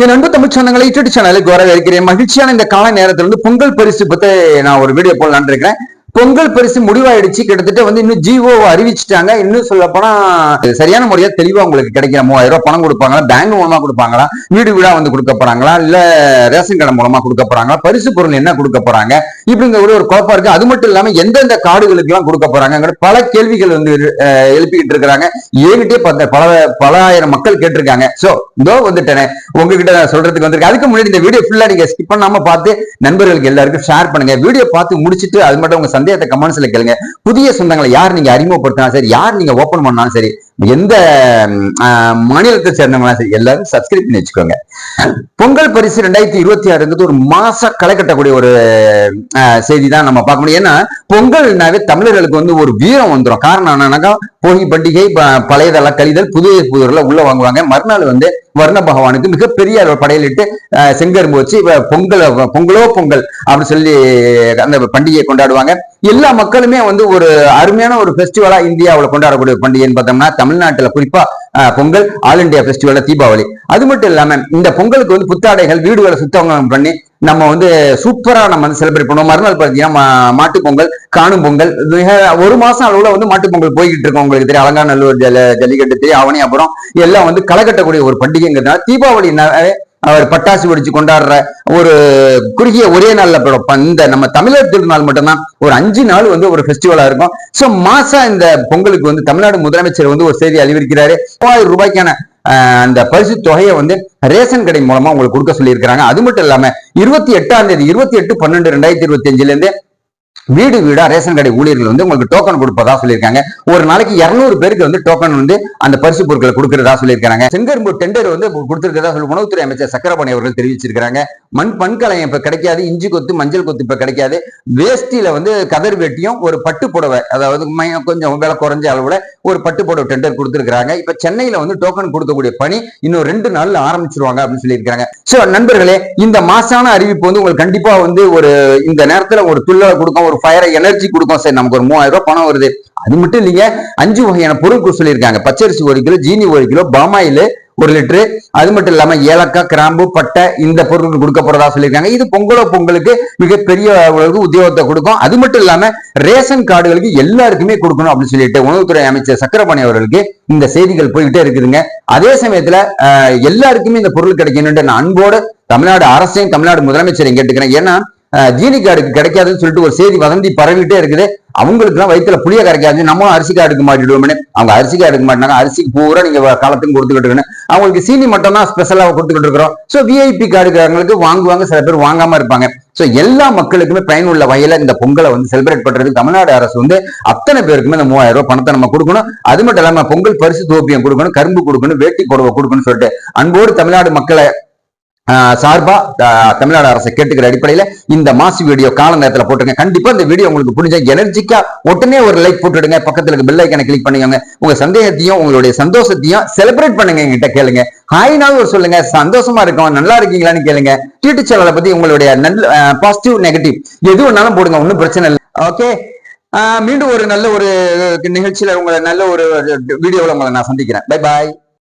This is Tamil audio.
என் அன்பு தமிழ் சொந்தங்களை யூடியூப் சேனலுக்கு வரவேற்கிறேன். மகிழ்ச்சியான இந்த கால நேரத்தில் வந்து பொங்கல் பரிசு பத்தி நான் ஒரு வீடியோ போடலான்னு இருக்கிறேன். பொங்கல் பரிசு முடிவாயிடுச்சு. கிட்டத்தட்ட வந்து இன்னும் ஜிஓ அறிவிச்சிட்டாங்க. இன்னும் சொல்ல போனா சரியான முறையா தெளிவா உங்களுக்கு கிடைக்கிற மூவாயிரம் ரூபாய் பணம் கொடுப்பாங்களா? பேங்க் மூலமா கொடுப்பாங்களா? வீடு வீடா வந்து கொடுக்க போறாங்களா? இல்ல ரேஷன் கடை மூலமா கொடுக்க போறாங்களா? பரிசு பொருள் என்ன கொடுக்க போறாங்க? இப்படிங்கிற ஒரு ஒரு குழப்பம் இருக்கு. அது மட்டும் இல்லாம எந்தெந்த கார்டுகளுக்கு எல்லாம் கொடுக்க போறாங்க பல கேள்விகள் வந்து எழுப்பிக்கிட்டு இருக்கிறாங்க. என்கிட்டயே பார்த்த பல பல ஆயிரம் மக்கள் கேட்டிருக்காங்க. சோ இதோ வந்துட்டேனே. உங்ககிட்ட நான் சொல்றதுக்கு வந்திருக்கேன். அதுக்கு முன்னாடி இந்த வீடியோ ஃபுல்லா நீங்க ஸ்கிப் பண்ணாம பார்த்து நண்பர்களுக்கு எல்லாருக்கும் ஷேர் பண்ணுங்க. வீடியோ பார்த்து முடிச்சிட்டு அது மட்டும் உங்க சந்தேகத்தை கமெண்ட்ஸ்ல கேளுங்க. புதிய சொந்தங்களை யார் நீங்க அறிமுகப்படுத்தினாலும் சரி யார் நீங்க ஓபன் பண்ணாலும் சரி எந்த மாநிலத்தை சேர்ந்தவங்களாம் சரி எல்லாரும் சப்ஸ்கிரைப் பண்ணி வச்சுக்கோங்க. பொங்கல் பரிசு ரெண்டாயிரத்தி இருபத்தி ஆறுங்கிறது ஒரு மாச களை கட்டக்கூடிய ஒரு செய்தி தான் நம்ம பார்க்க முடியும். ஏன்னா பொங்கல்னாவே தமிழர்களுக்கு வந்து ஒரு வீரம் வந்துடும் காரணம் என்னன்னாக்கா போகி பண்டிகை பழையதெல்லாம் கழிதல் புதிய புதியெல்லாம் உள்ள வாங்குவாங்க. மறுநாள் வந்து வர்ண பகவானுக்கு மிகப்பெரிய அளவு படையலிட்டு செங்கரும்பு வச்சு இப்ப பொங்கல் பொங்கலோ பொங்கல் அப்படின்னு சொல்லி அந்த பண்டிகையை கொண்டாடுவாங்க. எல்லா மக்களுமே வந்து ஒரு அருமையான ஒரு ஃபெஸ்டிவலா இந்தியாவில் கொண்டாடக்கூடிய பண்டிகைன்னு பார்த்தோம்னா தமிழ்நாட்டுல குறிப்பா Pongal all India festival Deepavali. அது மட்டும் இல்லாம இந்த பொங்கலுக்கு வந்து புத்தாடைகள் வீடுகளை சுத்தவங்க பண்ணி நம்ம வந்து சூப்பரா நம்ம வந்து செலிப்ரேட் பண்ணுவோம். மறுநாள் பார்த்தீங்கன்னா மா- மாட்டுப் பொங்கல் காணும் பொங்கல் மிக ஒரு மாசம் அளவுல வந்து மாட்டுப் பொங்கல் போய்கிட்டு இருக்கோம். உங்களுக்கு தெரியும் அலங்காநல்லூர் ஜல்ல ஜல்லிக்கட்டு தெரியும் அவனி அப்புறம் எல்லாம் வந்து களை கட்டக்கூடிய ஒரு பண்டிகைங்கிறதுனால தீபாவளி அவர் பட்டாசு வெடிச்சு கொண்டாடுற ஒரு குறுகிய ஒரே நாள்ல இந்த நம்ம தமிழர் திருநாள் மட்டும்தான் ஒரு அஞ்சு நாள் வந்து ஒரு ஃபெஸ்டிவலா இருக்கும். சோ மாசம் இந்த பொங்கலுக்கு வந்து தமிழ்நாடு முதலமைச்சர் வந்து ஒரு செய்தி அறிவிக்கிறாரு மூவாயிரம் ரூபாய்க்கான அந்த பரிசு தொகையை வந்து ரேஷன் கடை மூலமா உங்களுக்கு கொடுக்க சொல்லியிருக்கிறாங்க. அது மட்டும் இல்லாம இருபத்தி எட்டாம் தேதி இருபத்தி எட்டு பன்னெண்டு ரெண்டாயிரத்தி இருபத்தி அஞ்சுல இருந்து வீடு வீடா ரேஷன் கடை ஊழியர்கள் வந்து உங்களுக்கு டோக்கன் கொடுப்பதா சொல்லியிருக்காங்க. ஒரு நாளைக்கு இருநூறு பேருக்கு வந்து டோக்கன் வந்து அந்த பரிசு பொருட்களை கொடுக்கறதா சொல்லியிருக்காங்க செங்கரும்பு டெண்டர் வந்து கொடுத்திருக்கிறதா சொல்லி உணவுத்துறை அமைச்சர் சக்கரபாணி அவர்கள் தெரிவிச்சிருக்காங்க மண் பண்கலையம் இப்ப கிடைக்காது இஞ்சி கொத்து மஞ்சள் கொத்து இப்ப கிடைக்காது. வேஷ்டியில வந்து கதர் வேட்டியும் ஒரு பட்டு புடவை அதாவது கொஞ்சம் விலை குறைஞ்ச அளவுல ஒரு பட்டு புடவை டெண்டர் கொடுத்திருக்கிறாங்க. இப்ப சென்னையில வந்து டோக்கன் கொடுக்கக்கூடிய பணி இன்னும் ரெண்டு நாள்ல ஆரம்பிச்சிருவாங்க அப்படின்னு சொல்லியிருக்காங்க சோ நண்பர்களே இந்த மாசான அறிவிப்பு வந்து உங்களுக்கு கண்டிப்பா வந்து ஒரு இந்த நேரத்துல ஒரு துள்ளலை கொடுக்கும் ஒரு ஃபயரை எனர்ஜி கொடுக்கும். சரி நமக்கு ஒரு மூவாயிரம் ரூபாய் பணம் வருது. அது மட்டும் இல்லைங்க அஞ்சு வகையான பொருட்கள் சொல்லியிருக்காங்க. பச்சரிசி ஒரு கிலோ ஜீனி ஒரு கிலோ பாமாயில் ஒரு லிட்டரு. அது மட்டும் இல்லாம ஏலக்காய் கிராம்பு பட்டை இந்த பொருட்கள் கொடுக்க போறதா சொல்லியிருக்காங்க. இது பொங்கலோ பொங்கலுக்கு மிகப்பெரிய அளவுக்கு உத்தியோகத்தை கொடுக்கும். அது மட்டும் இல்லாம ரேஷன் கார்டுகளுக்கு எல்லாருக்குமே கொடுக்கணும் அப்படின்னு சொல்லிட்டு உணவுத்துறை அமைச்சர் சக்கரபாணி அவர்களுக்கு இந்த செய்திகள் போய்கிட்டே இருக்குதுங்க. அதே சமயத்துல எல்லாருக்குமே இந்த பொருள் கிடைக்கணும்னு நான் அன்போடு தமிழ்நாடு அரசையும் தமிழ்நாடு முதலமைச்சரையும் கேட்டுக்கிறேன். ஏன்னா ஜீனி கார்டுக்கு கிடைக்காதுன்னு சொல்லிட்டு ஒரு செய்தி வதந்தி பரவிட்டே இருக்குது. அவங்களுக்கு எல்லாம் வயிற்றுல புளிய கரைக்காது நம்மளும் அரிசி கார்டுக்கு மாட்டிடுவோம்னு. அவங்க அரிசி கார்டுக்கு மாட்டினாங்க. அரிசிக்கு பூரா நீங்க காலத்துக்கு கொடுத்துக்கிட்டு இருக்கணும். அவங்களுக்கு சீனி மட்டும் தான் ஸ்பெஷலாக கொடுத்துக்கிட்டு இருக்கிறோம். சோ விஐபி கார்டுக்காரங்களுக்கு வாங்குவாங்க சில பேர் வாங்காம இருப்பாங்க. சோ எல்லா மக்களுக்குமே பயனுள்ள வகையில இந்த பொங்கலை வந்து செலிப்ரேட் பண்றது தமிழ்நாடு அரசு வந்து அத்தனை பேருக்குமே இந்த மூவாயிரம் ரூபாய் பணத்தை நம்ம கொடுக்கணும். அது மட்டும் இல்லாம பொங்கல் பரிசு தோப்பியம் கொடுக்கணும் கரும்பு கொடுக்கணும் வேட்டி புடவை கொடுக்கணும்னு சொல்லிட்டு அன்போடு தமிழ்நாடு மக்களை சார்பா தமிழ்நாடு அரசு கேட்டுக்கிற அடிப்படையில இந்த மாசு வீடியோ கால நேரத்தில் போட்டுருங்க கண்டிப்பா இந்த வீடியோ உங்களுக்கு புரிஞ்ச எனர்ஜிக்கா உடனே ஒரு லைக் போட்டுடுங்க. பக்கத்துல இருக்க பெல் ஐக்கனை கிளிக் பண்ணிக்கோங்க. உங்க சந்தேகத்தையும் உங்களுடைய சந்தோஷத்தையும் செலிப்ரேட் பண்ணுங்க. என்கிட்ட கேளுங்க. ஹாய்னாலும் ஒரு சொல்லுங்க. சந்தோஷமா இருக்கும். நல்லா இருக்கீங்களான்னு கேளுங்க. ட்விட்டர் சேனலை பத்தி உங்களுடைய நல்ல பாசிட்டிவ் நெகட்டிவ் எது வேணாலும் போடுங்க. ஒன்றும் பிரச்சனை இல்லை. ஓகே மீண்டும் ஒரு நல்ல ஒரு நிகழ்ச்சியில உங்களை நல்ல ஒரு வீடியோவில் உங்களை நான் சந்திக்கிறேன். Bye bye